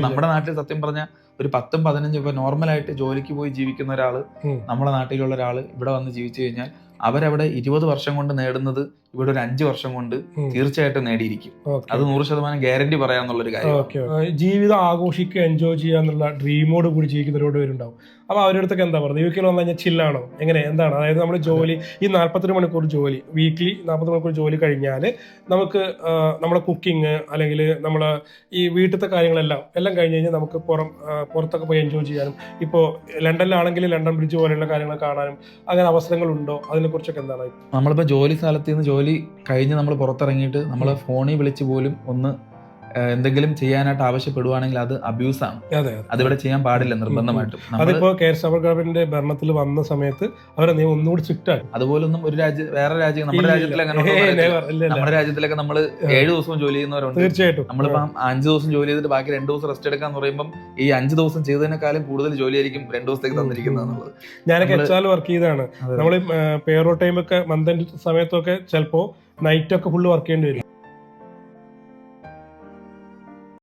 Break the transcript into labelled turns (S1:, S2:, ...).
S1: നമ്മുടെ നാട്ടിൽ സത്യം പറഞ്ഞ ഒരു പത്തും പതിനഞ്ചും ഇപ്പൊ നോർമലായിട്ട് ജോലിക്ക് പോയി ജീവിക്കുന്ന
S2: ഒരാൾ.
S1: നമ്മുടെ നാട്ടിലുള്ള ഒരാൾ ഇവിടെ വന്ന് ജീവിച്ചു കഴിഞ്ഞാൽ അവരവിടെ ഇരുപത് വർഷം കൊണ്ട് നേടുന്നത് ഇവിടെ ഒരു അഞ്ച് വർഷം കൊണ്ട്. തീർച്ചയായിട്ടും നേടിയിരിക്കും. അത് നൂറ് ശതമാനം ഗ്യാരണ്ടി പറയാന്നുള്ളൊരു കാര്യം
S2: ജീവിതം ആഘോഷിക്കുക എൻജോയ് ചെയ്യുക എന്നുള്ള ഡ്രീമോട് കൂടി ജീവിക്കുന്നവരോട് പേരുണ്ടാവും. അപ്പൊ അവരുടെ അടുത്തൊക്കെ എന്താ പറയുന്നത്? യു കെയിൽ വന്നു കഴിഞ്ഞാൽ ചില്ലാണോ എങ്ങനെ? എന്താണ്? അതായത് നമ്മൾ ജോലി ഈ നാല്പത്തൊരു മണിക്കൂർ ജോലി വീക്ക്ലി നാൽപ്പത്തി മണിക്കൂർ ജോലി കഴിഞ്ഞാൽ നമുക്ക് നമ്മുടെ കുക്കിംഗ് അല്ലെങ്കിൽ നമ്മൾ ഈ വീട്ടിലത്തെ കാര്യങ്ങളെല്ലാം എല്ലാം കഴിഞ്ഞ് കഴിഞ്ഞാൽ നമുക്ക് പുറം പുറത്തൊക്കെ പോയി എൻജോയ് ചെയ്യാനും ഇപ്പോൾ ലണ്ടനിലാണെങ്കിൽ ലണ്ടൻ ബ്രിഡ്ജ് പോലെയുള്ള കാര്യങ്ങൾ കാണാനും അങ്ങനെ അവസരങ്ങളുണ്ടോ? അതിനെക്കുറിച്ചൊക്കെ എന്താണ്?
S1: നമ്മളിപ്പോൾ ജോലി സ്ഥലത്ത് നിന്ന് ജോലി കഴിഞ്ഞ് നമ്മൾ പുറത്തിറങ്ങിയിട്ട് നമ്മൾ ഫോണിൽ വിളിച്ച് പോലും ഒന്ന് എന്തെങ്കിലും ചെയ്യാനായിട്ട് ആവശ്യപ്പെടുവാണെങ്കിൽ അത് അബ്യൂസാണ്. ആണ്
S2: അതെ.
S1: അതിവിടെ ചെയ്യാൻ പാടില്ല നിർബന്ധമായിട്ടും.
S2: അതിപ്പോ സഭ ഭരണത്തിൽ വന്ന സമയത്ത് അവരെ നിയമം ഒന്നുകൂടി അതുപോലെ
S1: അതുപോലൊന്നും ഒരു രാജ്യ വേറെ രാജ്യം നമ്മുടെ രാജ്യത്തിൽ അങ്ങനെ ഒന്നും. നമ്മുടെ രാജ്യത്തിലൊക്കെ നമ്മൾ ഏഴ് ദിവസം ജോലി ചെയ്യുന്നവരുണ്ട്.
S2: തീർച്ചയായിട്ടും.
S1: നമ്മളിപ്പം അഞ്ച് ദിവസം ജോലി ചെയ്തിട്ട് ബാക്കി രണ്ട് ദിവസം റെസ്റ്റ് എടുക്കാന്ന് പറയുമ്പോൾ ഈ അഞ്ച് ദിവസം ചെയ്തതിനേക്കാളും കൂടുതൽ ജോലി ആയിരിക്കും രണ്ട് ദിവസത്തേക്ക് തന്നിരിക്കുന്നത്
S2: ഞാനൊക്കെ എച്ച് ആർ വർക്ക് ചെയ്താണ് നമ്മൾ പേറോ ടൈമൊക്കെ മന്ത് സമയത്തൊക്കെ ചിലപ്പോ നൈറ്റ് ഒക്കെ ഫുള്ള് വർക്ക് ചെയ്യേണ്ടി വരും.